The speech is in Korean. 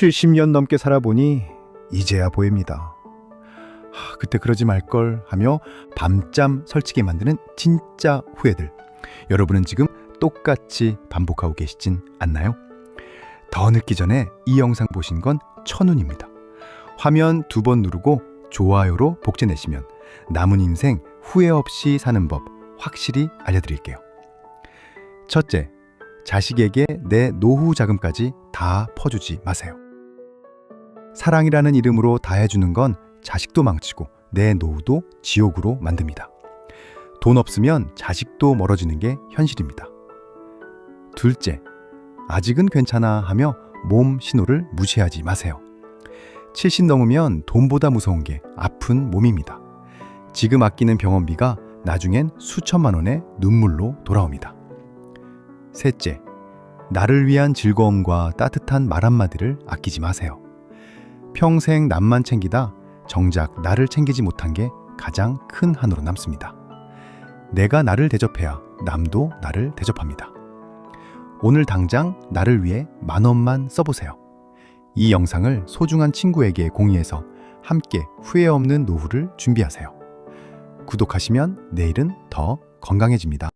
70년 넘게 살아보니 이제야 보입니다. 하, 그때 그러지 말걸 하며 밤잠 설치게 만드는 진짜 후회들. 여러분은 지금 똑같이 반복하고 계시진 않나요? 더 늦기 전에 이 영상 보신 건 천운입니다. 화면 두 번 누르고 좋아요로 복제 내시면 남은 인생 후회 없이 사는 법 확실히 알려드릴게요. 첫째, 자식에게 내 노후 자금까지 다 퍼주지 마세요. 사랑이라는 이름으로 다 해주는 건 자식도 망치고 내 노후도 지옥으로 만듭니다. 돈 없으면 자식도 멀어지는 게 현실입니다. 둘째, 아직은 괜찮아 하며 몸 신호를 무시하지 마세요. 70 넘으면 돈보다 무서운 게 아픈 몸입니다. 지금 아끼는 병원비가 나중엔 수천만 원의 눈물로 돌아옵니다. 셋째, 나를 위한 즐거움과 따뜻한 말 한마디를 아끼지 마세요. 평생 남만 챙기다 정작 나를 챙기지 못한 게 가장 큰 한으로 남습니다. 내가 나를 대접해야 남도 나를 대접합니다. 오늘 당장 나를 위해 만 원만 써보세요. 이 영상을 소중한 친구에게 공유해서 함께 후회 없는 노후를 준비하세요. 구독하시면 내일은 더 건강해집니다.